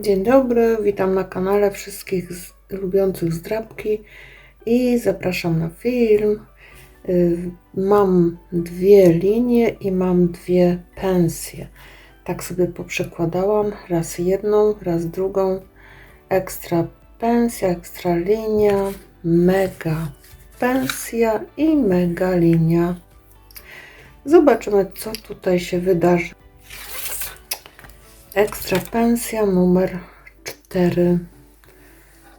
Dzień dobry, witam na kanale wszystkich z, lubiących zdrabki i zapraszam na film. Y, Mam dwie linie i mam dwie pensje. Tak sobie poprzekładałam, raz jedną, raz drugą. Ekstra pensja, ekstra linia, mega pensja i mega linia. Zobaczymy, co tutaj się wydarzy. Ekstra pensja numer 4.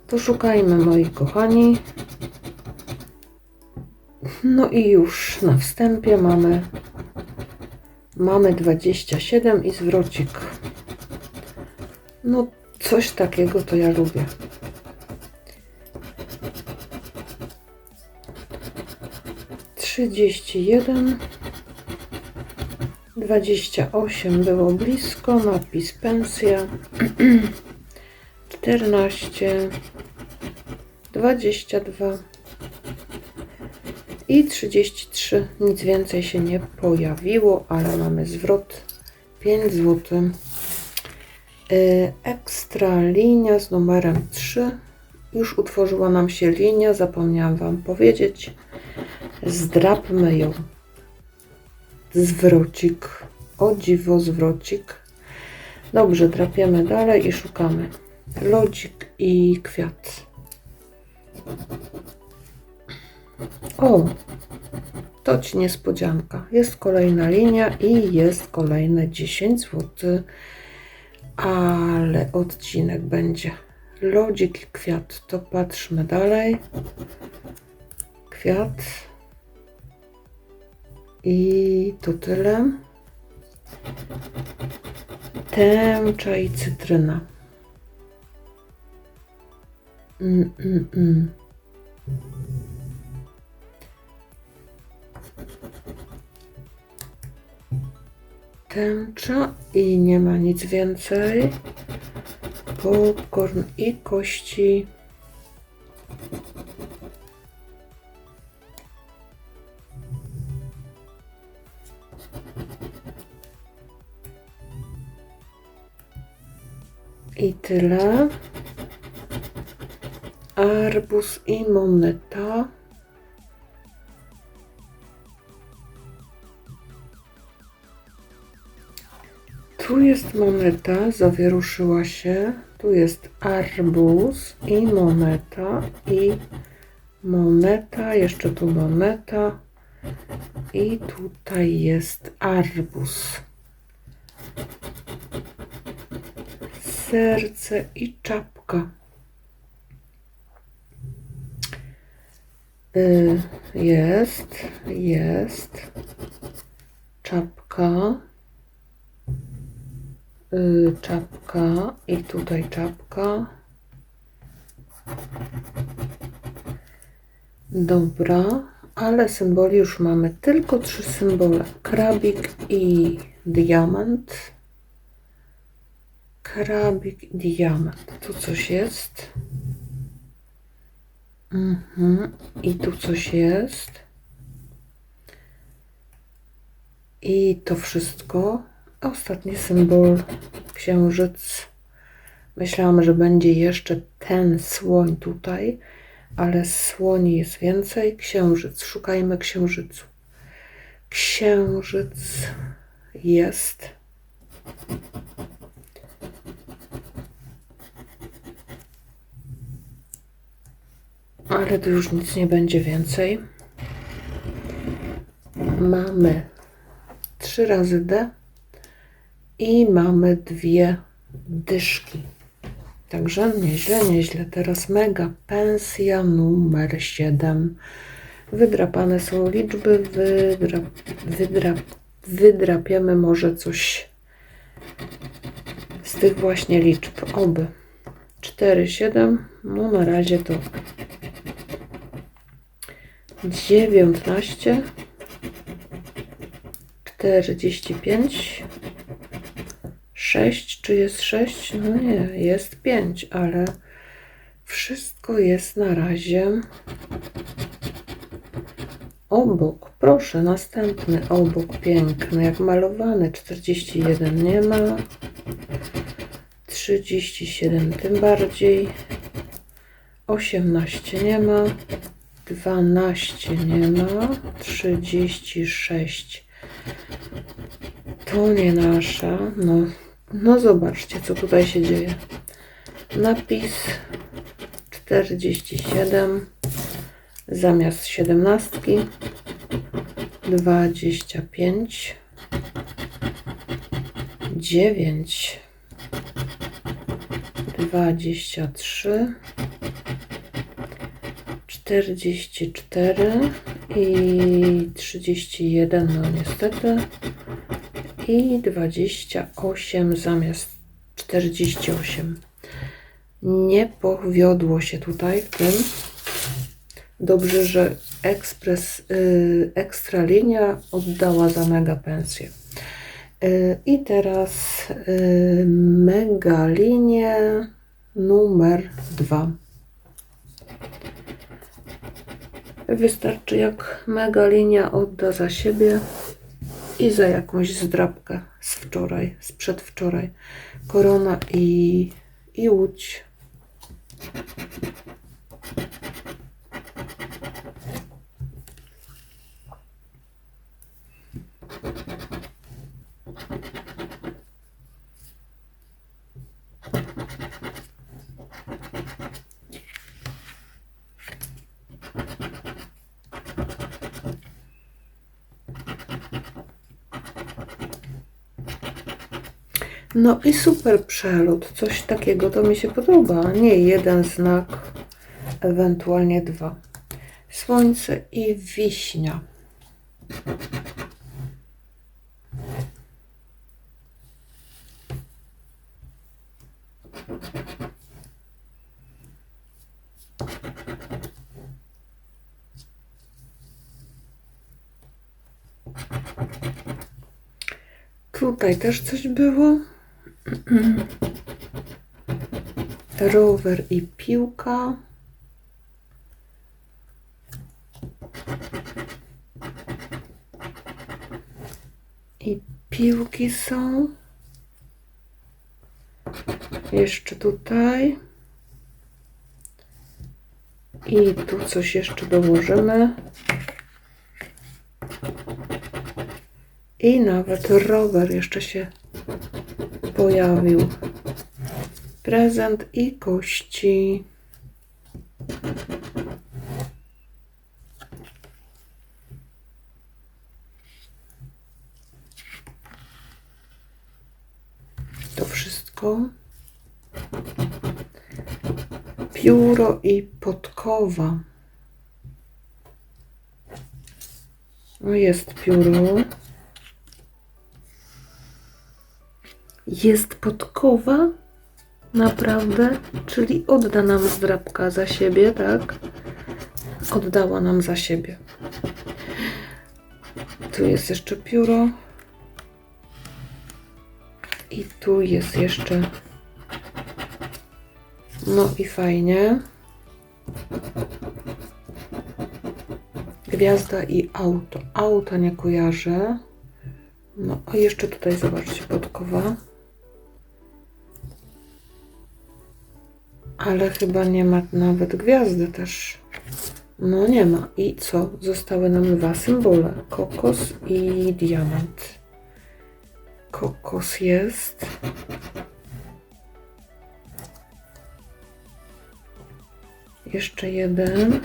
Poszukajmy, moi kochani. No i już na wstępie mamy mamy 27 i zwrocik. No coś takiego to ja lubię. Trzydzieści jeden. 28 było blisko, napis pensja 14 22 i 33 nic więcej się nie pojawiło, ale mamy zwrot 5 zł ekstra linia z numerem 3 już utworzyła nam się linia, zapomniałam Wam powiedzieć. Zdrapmy ją zwrocik. O dziwo, zwrocik. Dobrze, trapiemy dalej i szukamy. Lodzik i kwiat. O, to ci niespodzianka. Jest kolejna linia i jest kolejne 10 zł. Ale odcinek będzie lodzik i kwiat. To patrzmy dalej. Kwiat. I to tyle. Tęcza i cytryna. Mm, mm, mm. Tęcza i nie ma nic więcej. Popcorn i kości. I tyle. Arbuz i moneta. Tu jest moneta, zawieruszyła się. Tu jest arbuz i moneta i moneta, jeszcze tu moneta i tutaj jest arbuz. Serce i czapka. Y, jest, jest czapka, y, czapka i tutaj czapka. Dobra, ale symboli już mamy tylko trzy symbole: krabik i diamant. Krabik i diament. Tu coś jest. Mhm. I tu coś jest. I to wszystko. Ostatni symbol księżyc. Myślałam, że będzie jeszcze ten słoń tutaj, ale słoni jest więcej. Księżyc. Szukajmy księżycu. Księżyc jest. Ale tu już nic nie będzie więcej. Mamy 3 razy D i mamy dwie dyszki. Także nieźle, nieźle. Teraz mega pensja numer 7. Wydrapane są liczby, wydra, wydra, wydrapiemy może coś z tych właśnie liczb. Oby. 4, 7. No na razie to dziewiętnaście, czterdzieści pięć, sześć. Czy jest sześć? No nie, jest pięć, ale wszystko jest na razie obok. Proszę, następny obok, piękny, jak malowany. 41 nie ma. 37 tym bardziej. 18 nie ma. 12 nie ma. 36 to nie nasza. No, no zobaczcie, co tutaj się dzieje. Napis 47 zamiast 17 25 9 23 44 i 31 no niestety i 28 zamiast 48 nie powiodło się tutaj w tym. Dobrze, że ekspres y, ekstra linia oddała za mega pensję. Y, i teraz y, mega linię numer 2 Wystarczy jak mega linia odda za siebie i za jakąś zdrabkę z wczoraj, z przedwczoraj. Korona i, i łódź. No i super przelot, coś takiego to mi się podoba. Nie jeden znak, ewentualnie dwa. Słońce i wiśnia. Tutaj też coś było. Rower i piłka. I piłki są. Jeszcze tutaj. I tu coś jeszcze dołożymy. I nawet rower jeszcze się pojawił. Prezent i kości. To wszystko. Pióro i podkowa. No jest pióro. Jest podkowa? Naprawdę? Czyli odda nam zdrabka za siebie, tak? Oddała nam za siebie. Tu jest jeszcze pióro. I tu jest jeszcze. No i fajnie. Gwiazda i auto. Auto nie kojarzę. No, a jeszcze tutaj zobaczcie, podkowa. Ale chyba nie ma nawet gwiazdy też. No nie ma. I co? Zostały nam dwa symbole. Kokos i diament. Kokos jest. Jeszcze jeden.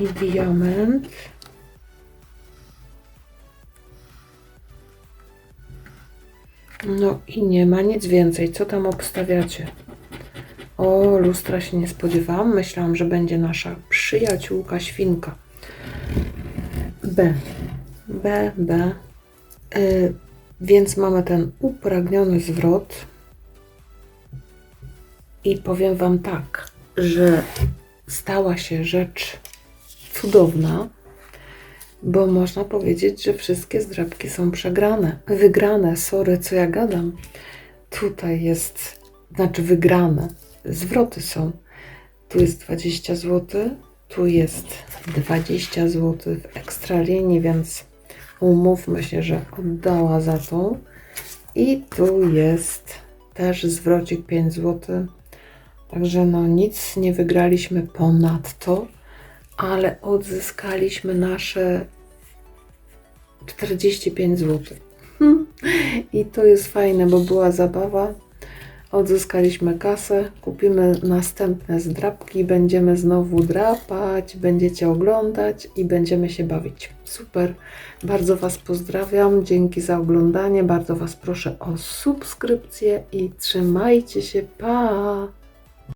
I diament. No i nie ma nic więcej. Co tam obstawiacie? O, lustra się nie spodziewałam. Myślałam, że będzie nasza przyjaciółka świnka. B. B, B. Y, więc mamy ten upragniony zwrot. I powiem Wam tak, że stała się rzecz cudowna, bo można powiedzieć, że wszystkie zdrabki są przegrane. Wygrane, sorry, co ja gadam. Tutaj jest, znaczy wygrane. Zwroty są. Tu jest 20 zł, tu jest 20 zł w ekstralinii, więc umówmy się, że oddała za to. I tu jest też zwrocik 5 zł. Także no nic nie wygraliśmy ponadto, ale odzyskaliśmy nasze 45 zł. I to jest fajne, bo była zabawa. Odzyskaliśmy kasę, kupimy następne zdrapki, będziemy znowu drapać, będziecie oglądać i będziemy się bawić. Super. Bardzo Was pozdrawiam. Dzięki za oglądanie. Bardzo Was proszę o subskrypcję i trzymajcie się. Pa!